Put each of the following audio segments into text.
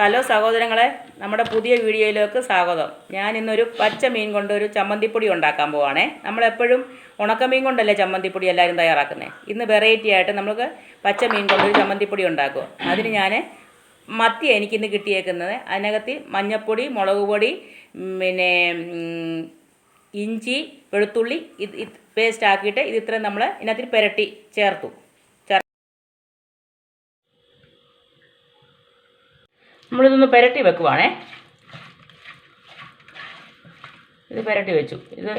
Hello സഹോദരങ്ങളെ നമ്മുടെ പുതിയ വീഡിയോയിലേക്ക് സ്വാഗതം. ഞാൻ ഇന്നൊരു പച്ച മീൻ കൊണ്ട് ഒരു ചമ്മന്തിപ്പൊടി ഉണ്ടാക്കാൻ പോവാണേ. നമ്മളെപ്പോഴും ഉണക്കമീൻ കൊണ്ടല്ലേ ചമ്മന്തിപ്പൊടി എല്ലാവരും തയ്യാറാക്കുന്നത് ഇന്ന് വെറൈറ്റി ആയിട്ട് നമുക്ക് പച്ച മീൻ കൊണ്ടൊരു ചമ്മന്തിപ്പൊടി ഉണ്ടാക്കുക അതിന് ഞാൻ മത്തി എനിക്കിന്ന് കിട്ടിയേക്കുന്നത്. അതിനകത്ത് മഞ്ഞൾപ്പൊടി മുളക് പൊടി പിന്നെ ഇഞ്ചി വെളുത്തുള്ളി ഇത് പേസ്റ്റ് ആക്കിയിട്ട് ഇത് ഇത്രയും നമ്മൾ ഇതിനകത്ത് പുരട്ടി ചേർത്തു. നമ്മളിതൊന്ന് പുരട്ടി വെക്കുവാണേ. ഇത് പുരട്ടി വെച്ചു. ഇത്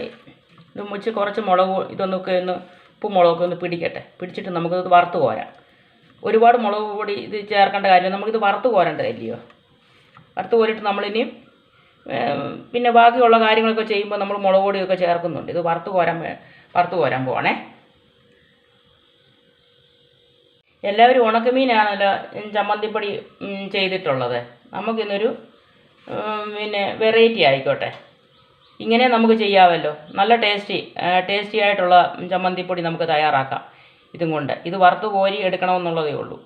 ഇത് മുച്ച് കുറച്ച് മുളക് ഇതൊന്നൊക്കെ ഒന്ന് ഉപ്പും മുളകൊക്കെ ഒന്ന് പിടിക്കട്ടെ. പിടിച്ചിട്ട് നമുക്കിത് വറുത്ത് കോരാം. ഒരുപാട് മുളക് പൊടി ഇത് ചേർക്കേണ്ട കാര്യം നമുക്കിത് വറുത്ത് കോരേണ്ടതല്ലയോ? വറുത്ത് കോരിയിട്ട് നമ്മളിനിയും പിന്നെ ബാക്കിയുള്ള കാര്യങ്ങളൊക്കെ ചെയ്യുമ്പോൾ നമ്മൾ മുളക് പൊടിയൊക്കെ ചേർക്കുന്നുണ്ട്. ഇത് വറുത്ത് കോരാൻ വറുത്ത് കോരാൻ പോവാണേ. എല്ലാവരും ഉണക്കമീനാണല്ലോ ചമ്മന്തിപ്പൊടി ചെയ്തിട്ടുള്ളത്. നമുക്കിന്നൊരു പിന്നെ വെറൈറ്റി ആയിക്കോട്ടെ. ഇങ്ങനെ നമുക്ക് ചെയ്യാമല്ലോ നല്ല ടേസ്റ്റി ടേസ്റ്റി ആയിട്ടുള്ള ചമ്മന്തിപ്പൊടി നമുക്ക് തയ്യാറാക്കാം. ഇതും കൊണ്ട്. ഇത് വറുത്ത് കോരി എടുക്കണമെന്നുള്ളതേ ഉള്ളൂ.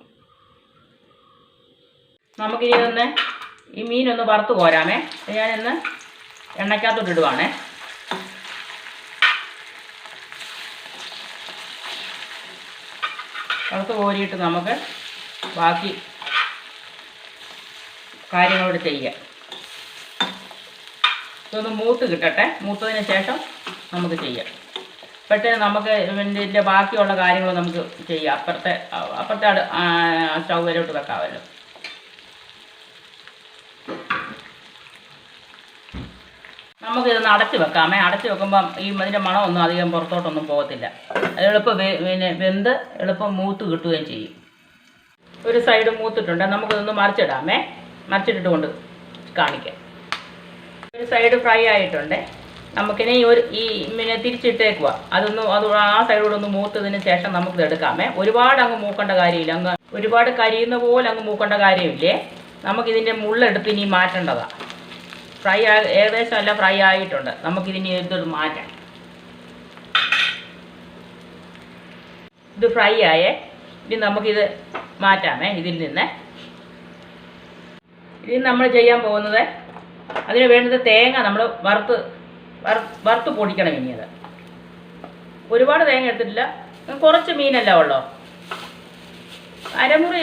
നമുക്കിനി ഒന്ന് ഈ മീനൊന്ന് വറുത്ത് കോരാമേ. ഞാനിന്ന് എണ്ണയ്ക്കകത്തോട്ട് ഇടുവാണേ. വറുത്ത് കോരിയിട്ട് നമുക്ക് ബാക്കി കാര്യങ്ങളോട് ചെയ്യാം ഇതൊന്ന് മൂത്ത് കിട്ടട്ടെ. മൂത്തതിന് ശേഷം നമുക്ക് ചെയ്യാം. പെട്ടെന്ന് നമുക്ക് ഇതിന്റെ ബാക്കിയുള്ള കാര്യങ്ങൾ നമുക്ക് ചെയ്യാം. അപ്പുറത്തെ അപ്പുറത്തെ അടു സ്റ്റൗവിലോട്ട് വെക്കാമല്ലോ. നമുക്കിതൊന്ന് അടച്ച് വെക്കാമേ. അടച്ച് വെക്കുമ്പം ഈ ഇതിന്റെ മണമൊന്നും അധികം പുറത്തോട്ടൊന്നും പോകത്തില്ല. എളുപ്പം പിന്നെ വെന്ത് എളുപ്പം മൂത്ത് കിട്ടുകയും ചെയ്യും. ഒരു സൈഡ് മൂത്തിട്ടുണ്ട്. നമുക്കിതൊന്ന് മറിച്ചിടാമേ. മറിച്ചിട്ടിട്ട് കൊണ്ട് കാണിക്കാം. ഒരു സൈഡ് ഫ്രൈ ആയിട്ടുണ്ട്. നമുക്കിനി ഒരു ഈ പിന്നെ തിരിച്ചിട്ടേക്കുക അതൊന്ന് അത് ആ സൈഡോട് ഒന്ന് മൂത്തതിന് ശേഷം നമുക്കിത് എടുക്കാമേ. ഒരുപാട് അങ്ങ് മൂക്കേണ്ട കാര്യമില്ല. അങ്ങ് ഒരുപാട് കരിയുന്ന പോലെ അങ്ങ് മൂക്കേണ്ട കാര്യമില്ലേ? നമുക്കിതിന്റെ മുള്ളെടുത്ത് ഇനി മാറ്റേണ്ടതാണ് ഫ്രൈ ആ ഏകദേശം എല്ലാം ഫ്രൈ ആയിട്ടുണ്ട്. നമുക്കിതിനി ഇതൊന്ന് മാറ്റാം. ഇത് ഫ്രൈ ആയേ. ഇനി നമുക്കിത് മാറ്റാമേ ഇതിൽ നിന്ന്. ഇതിൽ നമ്മൾ ചെയ്യാൻ പോകുന്നത് അതിന് വേണ്ടത് തേങ്ങ നമ്മൾ വറുത്ത് വറുത്ത് പൊടിക്കണം ഇനി അത്. ഒരുപാട് തേങ്ങ എടുത്തിട്ടില്ല. കുറച്ച് മീനല്ല ഉള്ളോ? അരമുറി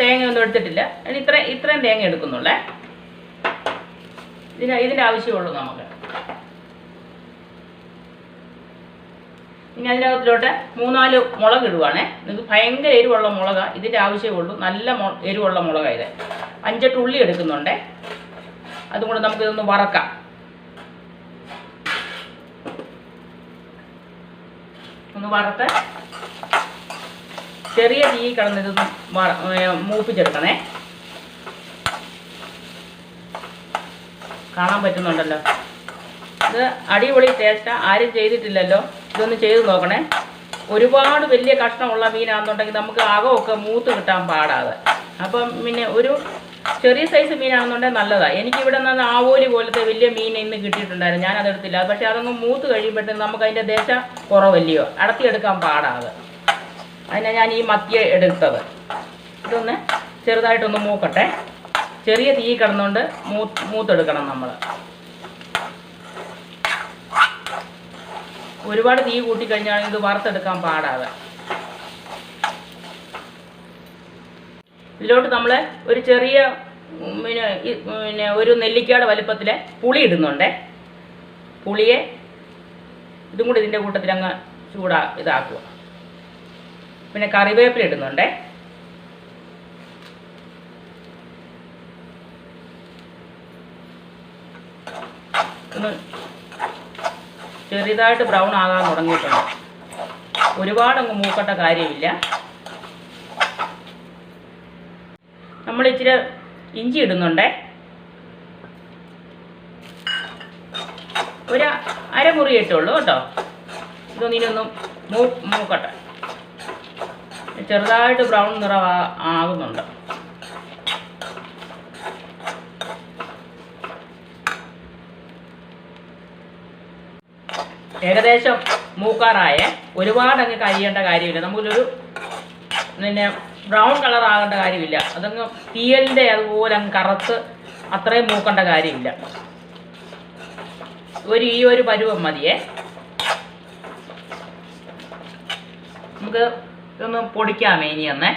തേങ്ങ ഒന്നും എടുത്തിട്ടില്ല. ഇനി ഇത്ര ഇത്രയും തേങ്ങ എടുക്കുന്നുള്ളേ. ഇതിന് ഇതിന്റെ ആവശ്യമുള്ളൂ നമുക്ക്. ഇനി അതിനകത്തിലോട്ട് മൂന്നാൽ മുളക് ഇടുവാണേ. നിങ്ങൾക്ക് ഭയങ്കര എരിവുള്ള മുളകാണ് ഇതിന്റെ ആവശ്യമേ ഉള്ളൂ. നല്ല എരിവുള്ള മുളകാണ് ഇത്. അഞ്ചെട്ട് ഉള്ളി എടുക്കുന്നുണ്ടേ. അതും കൂടെ നമുക്കിതൊന്ന് വറക്കാം. ഒന്ന് വറുത്ത് ചെറിയ തീ കിടന്ന് ഇതൊന്ന് മൂപ്പിച്ചെടുക്കണേ. കാണാൻ പറ്റുന്നുണ്ടല്ലോ. ഇത് അടിപൊളി ടേസ്റ്റാണ് ആരും ചെയ്തിട്ടില്ലല്ലോ. ഇതൊന്ന് ചെയ്ത് നോക്കണേ. ഒരുപാട് വലിയ കഷ്ണമുള്ള മീനാണെന്നുണ്ടെങ്കിൽ നമുക്ക് അകമൊക്കെ മൂത്ത് കിട്ടാൻ പാടാതെ. അപ്പം പിന്നെ ഒരു ചെറിയ സൈസ് മീനാണെന്നുണ്ടെങ്കിൽ നല്ലതാണ് എനിക്കിവിടെ നിന്ന് ആവോലി പോലത്തെ വലിയ മീൻ ഇന്ന് കിട്ടിയിട്ടുണ്ടായിരുന്നു. ഞാൻ അതെടുത്തില്ല പക്ഷേ അതങ്ങ് മൂത്ത് കഴിയുമ്പോഴത്തേക്കും നമുക്ക് അതിന്റെ ദേശ കുറവല്ലയോ? അടത്തിയെടുക്കാൻ പാടാതെ. അതിനാണ് ഞാൻ ഈ മത്തിയെ എടുത്തത്. ഇതൊന്ന് ചെറുതായിട്ടൊന്ന് മൂക്കട്ടെ. ചെറിയ തീ കിടന്നുകൊണ്ട് മൂ മൂത്തെടുക്കണം നമ്മൾ ഒരുപാട് തീ കൂട്ടിക്കഴിഞ്ഞാൽ ഇത് വറുത്തെടുക്കാൻ പാടാതെ. ഇതിലോട്ട് നമ്മൾ ഒരു ചെറിയ പിന്നെ പിന്നെ ഒരു നെല്ലിക്കയുടെ വലിപ്പത്തിലെ പുളി ഇടുന്നുണ്ടേ. പുളിയെ ഇതും കൂടി ഇതിന്റെ കൂട്ടത്തിൽ അങ്ങ് ചൂടാ ഇതാക്കുക. പിന്നെ കറിവേപ്പില ഇടുന്നുണ്ടേ. ഒന്ന് ചെറുതായിട്ട് ബ്രൗൺ ആകാൻ തുടങ്ങിയിട്ടുണ്ട്. ഒരുപാടങ്ങ് മൂക്കട്ട കാര്യമില്ല. നമ്മൾ ഇച്ചിരി ഇഞ്ചി ഇടുന്നുണ്ടേ. ഒരു അരമുറി ഇട്ടുള്ളൂ കേട്ടോ. ഇതൊന്നും ഇനിയൊന്നും മൂ മൂക്കട്ടെ. ചെറുതായിട്ട് ബ്രൗൺ നിറം ആകുന്നുണ്ട്. ഏകദേശം മൂക്കാറായേ ഒരുപാട് അങ്ങ് കരിയേണ്ട കാര്യമില്ല. നമുക്കൊരു പിന്നെ ബ്രൗൺ കളർ ആകേണ്ട കാര്യമില്ല. അതങ്ങ് തീയലിന്റെ അതുപോലെ അങ്ങ് കറുത്ത് അത്രയും മൂക്കേണ്ട കാര്യമില്ല. ഒരു ഈ ഒരു പരുവം മതിയേ. നമുക്ക് ഇതൊന്ന് പൊടിക്കാമേ ഇനി ഒന്ന്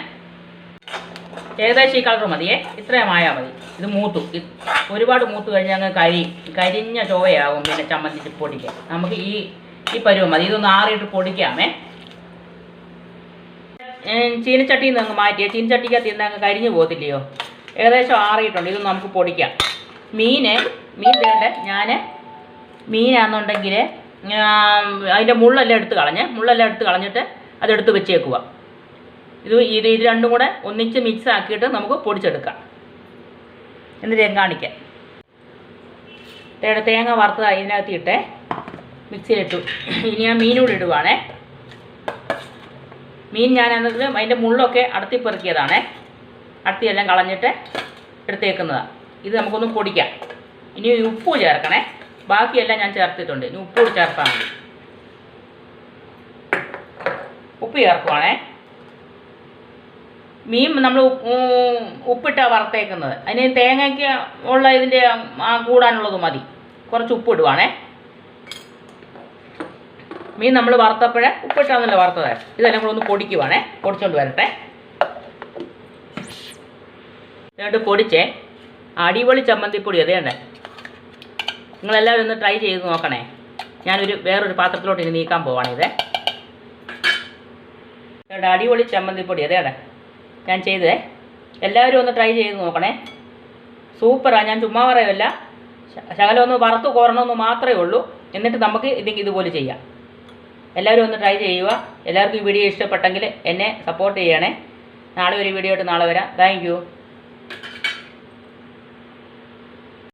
ഏകദേശം ഈ കളർ മതിയേ. ഇത്രയും ആയാൽ മതി. ഇത് മൂത്തു. ഒരുപാട് മൂത്ത് കഴിഞ്ഞാൽ അങ്ങ് കരി കരിഞ്ഞ ചോവയാകും പിന്നെ ചമ്മന്തി പൊടിക്കാൻ. നമുക്ക് ഈ ഈ പരുവം മതി. ഇതൊന്ന് ആറിയിട്ട് പൊടിക്കാമേ. ചീനച്ചട്ടിയിൽ നിന്ന് അങ്ങ് മാറ്റിയേ. ചീനച്ചട്ടിക്കകത്ത് ഇന്ന് അങ്ങ് കരിഞ്ഞു പോകത്തില്ലയോ? ഏകദേശം ആറിയിട്ടുണ്ട്. ഇത് നമുക്ക് പൊടിക്കാം. മീന് മീൻ വേണ്ട? ഞാൻ മീനാണെന്നുണ്ടെങ്കിൽ അതിന്റെ മുള്ളെല്ലാം എടുത്ത് കളഞ്ഞ് മുള്ളെല്ലാം എടുത്ത് കളഞ്ഞിട്ട് അതെടുത്ത് വെച്ചേക്കുക ഇത് ഇത് ഇത് രണ്ടും കൂടെ ഒന്നിച്ച് മിക്സ് ആക്കിയിട്ട് നമുക്ക് പൊടിച്ചെടുക്കാം. എന്നിട്ട് ഞാൻ കാണിക്കാം. തേങ്ങ തേങ്ങ വറുത്തത് അതിനകത്ത് ഇട്ടേ മിക്സിയിലിട്ടു. ഇനി ഞാൻ കൂടി ഇടുവാണേ. മീൻ ഞാൻ എന്നിട്ട് അതിന്റെ മുള്ളൊക്കെ അടത്തി പെറുക്കിയതാണേ. അടത്തിയെല്ലാം കളഞ്ഞിട്ട് എടുത്തേക്കുന്നതാണ് ഇത് നമുക്കൊന്ന് പൊടിക്കാം. ഇനി ഉപ്പ് ചേർക്കണേ. ബാക്കിയെല്ലാം ഞാൻ ചേർത്തിട്ടുണ്ട്. ഇനി ഉപ്പ് ചേർത്താൽ മതി. ഉപ്പ് ചേർക്കുവാണേ. മീൻ നമ്മൾ ഉപ്പിട്ടാണ് വറുത്തേക്കുന്നത്. അതിന് തേങ്ങയ്ക്ക് ഉള്ള ഇതിന്റെ ആ കൂടാനുള്ളത് മതി. കുറച്ച് ഉപ്പ് ഇടുവാണേ. മീൻ നമ്മൾ വറുത്തപ്പോഴേ ഉപ്പിട്ടാന്നല്ലോ വറുത്തത്. ഇതെല്ലാം കൂടെ ഒന്ന് പൊടിക്കുവാണേ. പൊടിച്ചുകൊണ്ട് വരട്ടെ. എന്നിട്ട് പൊടിച്ചേ. അടിപൊളി ചമ്മന്തിപ്പൊടി അതേണ്ട നിങ്ങളെല്ലാവരും ഒന്ന് ട്രൈ ചെയ്ത് നോക്കണേ. ഞാനൊരു വേറൊരു പാത്രത്തിലോട്ട് ഇനി നീക്കാൻ പോവാണിത് ഇതേ. അടിപൊളി ചമ്മന്തിപ്പൊടി അതേടെ ഞാൻ ചെയ്തേ എല്ലാവരും ഒന്ന് ട്രൈ ചെയ്ത് നോക്കണേ. സൂപ്പറാണ് ഞാൻ ചുമ്മാ പറയുമല്ല ശ- ശകലം ഒന്ന് വറുത്ത് കോരണമെന്ന് മാത്രമേ ഉള്ളൂ. എന്നിട്ട് നമുക്ക് ഇത് ഇതുപോലെ ചെയ്യാം. എല്ലാവരും ഒന്ന് ട്രൈ ചെയ്യുക. എല്ലാവർക്കും ഈ വീഡിയോ ഇഷ്ടപ്പെട്ടെങ്കിൽ എന്നെ സപ്പോർട്ട് ചെയ്യണേ. നാളെ ഒരു വീഡിയോ ആയിട്ട് നാളെ വരാം. താങ്ക്